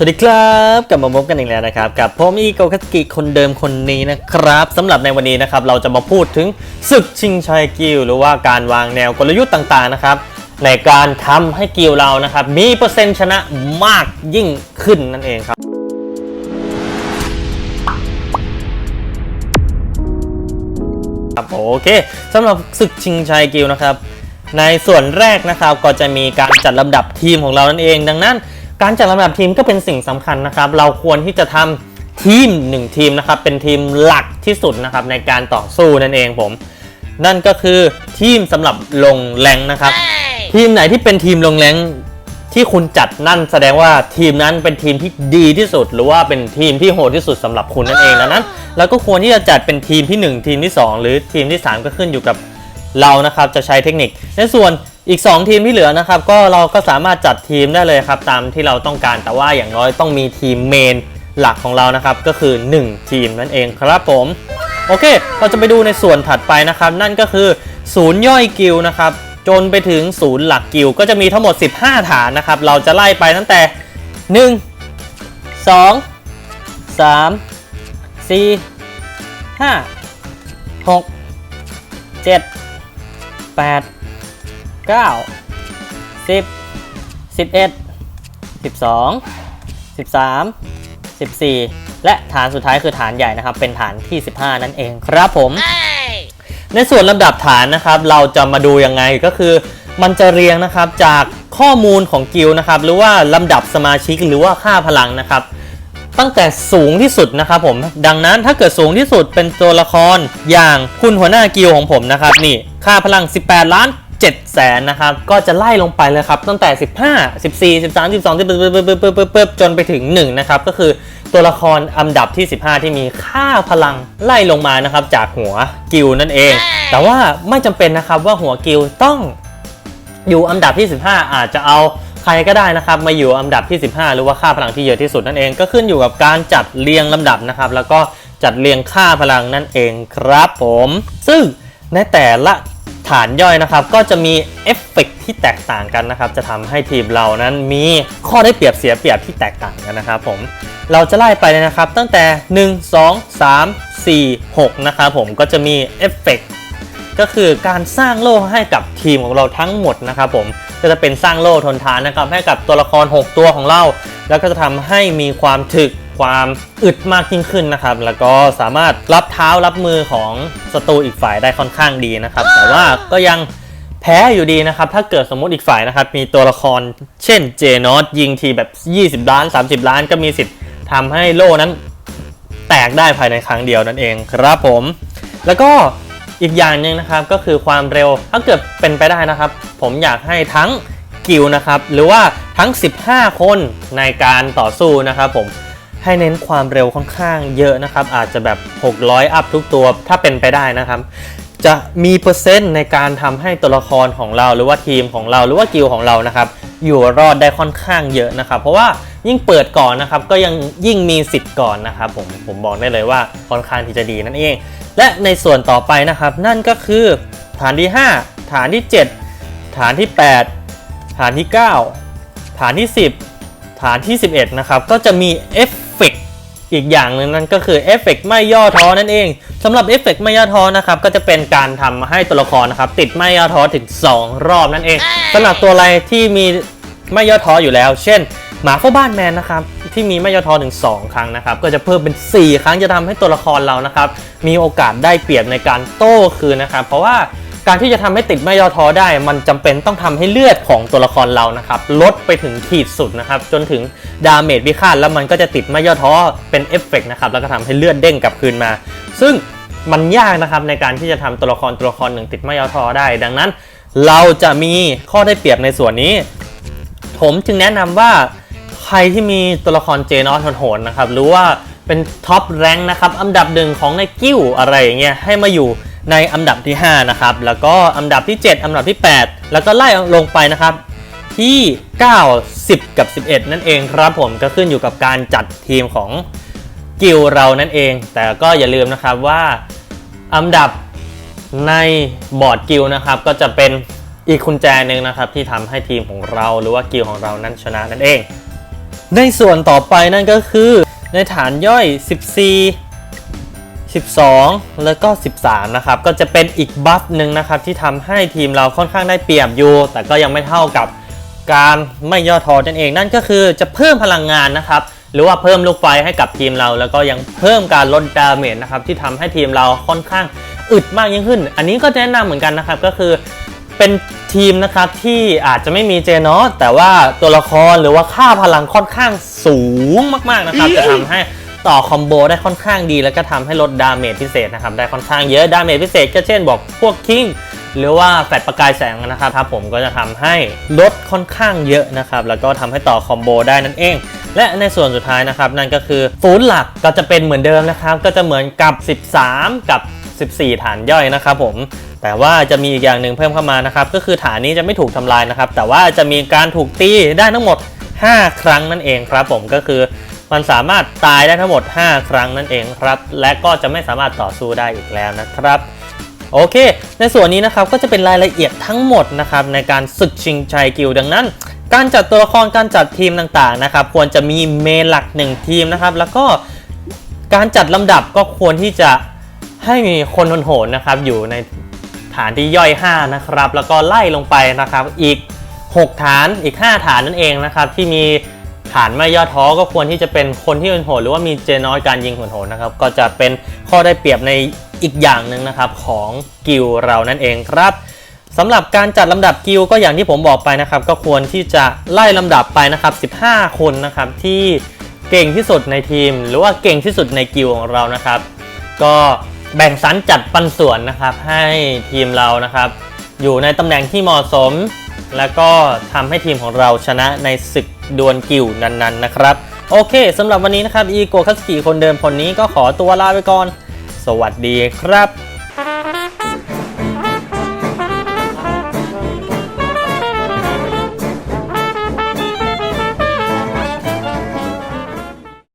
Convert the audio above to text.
สวัสดีครับกลับมาพบกันอีกแล้วนะครับกับผมอีโกคัสกิคนเดิมคนนี้นะครับสำหรับในวันนี้นะครับเราจะมาพูดถึงศึกชิงชัยกิลหรือว่าการวางแนวกลยุทธ์ต่างๆนะครับในการทำให้กิลเรานะครับมีเปอร์เซ็นต์ชนะมากยิ่งขึ้นนั่นเองครับครับโอเคสำหรับศึกชิงชัยกิลนะครับในส่วนแรกนะครับก็จะมีการจัดลำดับทีมของเรานั่นเอง ดังนั้น การจัดลำดับทีมก็เป็นสิ่งสำคัญนะครับ เราควรที่จะทำทีมหนึ่งทีมนะครับเป็นทีมหลักที่สุดนะครับในการต่อสู้นั่นเองผม นั่นก็คือทีมสำหรับลงแรงนะครับ ทีมไหนที่เป็นทีมลงแรงที่คุณจัดนั่นแสดงว่าทีมนั้นเป็นทีมที่ดีที่สุด หรือว่าเป็นทีมที่โหดที่สุดสำหรับคุณนั่นเองดังนั้นเราก็ควรที่จะจัดเป็นทีมที่ 1 ทีมที่ 2 หรือทีมที่ 3 ก็ขึ้นอยู่กับเรานะครับจะใช้เทคนิคในส่วน อีก 2 ทีมที่เหลือนะครับก็เราก็สามารถจัดทีมได้เลยครับตามที่เราต้องการแต่ว่าอย่างน้อยต้องมีทีมเมนหลักของเรานะครับก็คือ 1 ทีมนั่นเองครับผมโอเค เราจะไปดูในส่วนถัดไปนะครับ นั่นก็คือศูนย์ย่อยกิลนะครับจนไปถึงศูนย์หลักกิลก็จะมีทั้งหมด 15 ฐานนะครับ เราจะไล่ไปตั้งแต่ 1 2 3 4 5 6 7 8 9 10 11 12 13 14และฐานสุดท้ายคือฐานใหญ่นะครับ เป็นฐานที่ 15 นั่นเองครับผม ในส่วนลำดับฐานนะครับ เราจะมาดูยังไงก็คือ มันจะเรียงนะครับจากข้อมูลของกิลด์นะครับ หรือว่าลำดับสมาชิกหรือว่าค่าพลังนะครับ ตั้งแต่สูงที่สุดนะครับผม ดังนั้นถ้าเกิดสูงที่สุดเป็นตัวละครอย่างคุณหัวหน้ากิลด์ของผมนะครับนี่ค่าพลัง 18 ล้าน 7แสนนะครับ ก็จะไล่ลงไปเลยครับ ตั้งแต่ 15 14 13 12ปึ๊บปึ๊บปึ๊บปึ๊บปึ๊บปึ๊บจนไปถึง 1 นะครับ ก็คือตัวละครอันดับที่ 15 ที่มีค่าพลังไล่ลงมานะครับ จากหัวกิลนั่นเอง แต่ว่าไม่จำเป็นนะครับว่าหัวกิลต้องอยู่อันดับที่ 15 อาจจะเอาใครก็ได้นะครับมาอยู่อันดับที่ 15 หรือว่าค่าพลังที่เยอะที่สุดนั่นเอง ก็ขึ้นอยู่กับการจัดเรียงลำดับนะครับ แล้วก็จัดเรียงค่าพลังนั่นเองครับผม ซึ่งในแต่ละ ฐานย่อยนะครับ ก็จะมีเอฟเฟกต์ที่แตกต่างกันนะครับ จะทำให้ทีมเรานั้นมีข้อได้เปรียบเสียเปรียบที่แตกต่างกันนะครับผมเราจะไล่ไปเลยนะครับ ตั้งแต่ 1 2 3 4 6นะครับผมก็จะมีเอฟเฟกต์ก็คือการสร้างโล่ให้กับทีมของเราทั้งหมดนะครับผมก็จะเป็นสร้างโล่ทนทานนะครับให้กับตัวละคร 6 ตัวของเรา แล้วก็จะทำให้มีความถึก ความอึดมากยิ่งขึ้นนะครับ แล้วก็สามารถรับเท้ารับมือของศัตรูอีกฝ่ายได้ค่อนข้างดีนะครับ แต่ว่าก็ยังแพ้อยู่ดีนะครับ ถ้าเกิดสมมติอีกฝ่ายนะครับ มีตัวละคร เช่นเจนอตยิงทีแบบ 20 ล้าน 30 ล้านก็มีสิทธิ์ทำให้โล่นั้นแตกได้ภายในครั้งเดียวนั่นเองครับผม แล้วก็อีกอย่างหนึ่งนะครับก็คือความเร็วถ้าเกิดเป็นไปได้นะครับ ผมอยากให้ทั้งกิลนะครับ หรือว่าทั้ง 15 คนในการต่อสู้นะครับผม ให้เน้นความเร็วค่อนข้างเยอะนะครับ อาจจะแบบ 600 อัพทุกตัวถ้าเป็นไปได้นะครับ จะมีเปอร์เซ็นต์ในการทำให้ตัวละครของเราหรือว่าทีมของเราหรือว่ากิลด์ของเรานะครับอยู่รอดได้ค่อนข้างเยอะนะครับ เพราะว่ายิ่งเปิดก่อนนะครับ ก็ยังยิ่งมีสิทธิ์ก่อนนะครับผมผมบอกได้เลยว่าค่อนข้างที่จะดีนั่นเอง และในส่วนต่อไปนะครับ นั่นก็คือ ฐานที่ 5 ฐานที่ 7 ฐานที่ 8 ฐานที่ 9 ฐานที่ 10 ฐานที่ 11 นะครับ ก็จะมีเอฟเอีกอย่างหนึ่งนั่นก็คือเอฟเฟกต์ไม่ย่อท้อนั่นเองสำหรับเอฟเฟกต์ไม่ย่อท้อนะครับก็จะเป็นการทำให้ตัวละครนะครับติดไม่ย่อท้อถึง 2 รอบนั่นเองสำหรับตัวอะไรที่มีไม่ย่อท้ออยู่แล้ว เช่นหมาเฝ้าบ้านแมนนะครับที่มีไม่ย่อท้อถึง 2 ครั้งนะครับก็จะเพิ่มเป็น 4 ครั้งจะทำให้ตัวละครเรานะครับมีโอกาสได้เปรียบในการโต้คืนนะครับเพราะว่า การที่จะทำให้ติดไม่ย่อท้อได้ มันจำเป็นต้องทำให้เลือดของตัวละครเรานะครับลดไปถึงขีดสุดนะครับจนถึงดาเมจพิฆาตแล้วมันก็จะติดไม่ย่อท้อเป็นเอฟเฟกต์นะครับแล้วก็ทำให้เลือดเด้งกลับคืนมา ซึ่งมันยากนะครับในการที่จะทำตัวละครตัวละครหนึ่งติดไม่ย่อท้อได้ ดังนั้น เราจะมีข้อได้เปรียบในส่วนนี้ ผมจึงแนะนำว่าใครที่มีตัวละครเจนอสโหดนะครับหรือว่าเป็นท็อปแรงนะครับอันดับหนึ่งของในกิ้วอะไรอย่างเงี้ยให้มาอยู่ ในอันดับที่ 5 นะครับ แล้วก็อันดับที่ 7 อันดับที่ 8 แล้วก็ไล่ลงไปนะครับ ที่ 9 10 กับ 11 นั่นเองครับผมก็ขึ้นอยู่กับการจัดทีมของกิลเรานั่นเอง แต่ก็อย่าลืมนะครับว่าอันดับในบอร์ดกิลนะครับ ก็จะเป็นอีกกุญแจหนึ่งนะครับ ที่ทำให้ทีมของเราหรือว่ากิลของเรานั้นชนะนั่นเอง ในส่วนต่อไปนั่นก็คือในฐานย่อย 14 12 แล้วก็ 13 นะครับ ก็จะเป็นอีกบัฟหนึ่งนะครับที่ทำให้ทีมเราค่อนข้างได้เปรียบอยู่ แต่ก็ยังไม่เท่ากับการไม่ย่อท้อนั่นเอง นั่นก็คือจะเพิ่มพลังงานนะครับ หรือว่าเพิ่มลูกไฟให้กับทีมเรา แล้วก็ยังเพิ่มการลดดาเมจนะครับที่ทำให้ทีมเราค่อนข้างอึดมากยิ่งขึ้น อันนี้ก็แนะนำเหมือนกันนะครับก็คือเป็นทีมนะครับที่อาจจะไม่มีเจเนอสแต่ว่าตัวละครหรือว่าค่าพลังค่อนข้างสูงมากๆนะครับ จะทำให้ ต่อคอมโบได้ค่อนข้างดีแล้วก็ทำให้ลดดาเมจพิเศษนะครับได้ค่อนข้างเยอะดาเมจพิเศษก็เช่นบอกพวกคิงหรือว่าแฟลชประกายแสงนะครับครับผมก็จะทำให้ลดค่อนข้างเยอะนะครับแล้วก็ทำให้ต่อคอมโบได้นั่นเองและในส่วนสุดท้ายนะครับนั่นก็คือฟูดหลักก็จะเป็นเหมือนเดิมนะครับ ก็จะเหมือนกับ 13 กับ 14 ฐานย่อยนะครับผมแต่ว่าจะมีอีกอย่างหนึ่งเพิ่มเข้ามานะครับก็คือฐานนี้จะไม่ถูกทำลายนะครับ แต่ว่าจะมีการถูกตีได้ทั้งหมด 5 ครั้งนั่นเองครับผมก็คือ มันสามารถตายได้ทั้งหมด 5 ครั้งนั่นเองครับ และก็จะไม่สามารถต่อสู้ได้อีกแล้วนะครับโอเค ในส่วนนี้นะครับก็จะเป็นรายละเอียดทั้งหมดนะครับในการศึกชิงชัยกิลดังนั้น การจัดตัวละครการจัดทีมต่างๆนะครับควรจะมีเมนหลัก 1 ทีมนะครับแล้วก็การจัดลำดับก็ควรที่จะให้มีคนโหนนะครับอยู่ในฐานที่ย่อย5นะครับแล้วก็ไล่ลงไปนะครับอีก 6 ฐานอีก 5 ฐานนั่นเองนะครับที่มี ฐานไม่ย่อท้อก็ควรที่จะเป็นคนที่โหนหรือว่ามีเจน้อยการยิงโหนนะครับก็จะเป็นข้อได้เปรียบในอีกอย่างหนึ่งนะครับของกิลเรานั่นเองครับสำหรับการจัดลำดับกิลก็อย่างที่ผมบอกไปนะครับ ก็ควรที่จะไล่ลำดับไปนะครับ 15 คนนะครับที่เก่งที่สุดในทีม หรือว่าเก่งที่สุดในกิลของเรานะครับ ก็แบ่งสรรจัดปันส่วนนะครับ ให้ทีมเรานะครับ อยู่ในตำแหน่งที่เหมาะสม แล้วก็ทำให้ทีมของเราชนะในศึก ดวลกิลด์นั้นๆนะครับ โอเคสำหรับวันนี้นะครับอีโกคัสกิคนเดิมคนนี้ก็ขอตัวลาไปก่อน สวัสดีครับ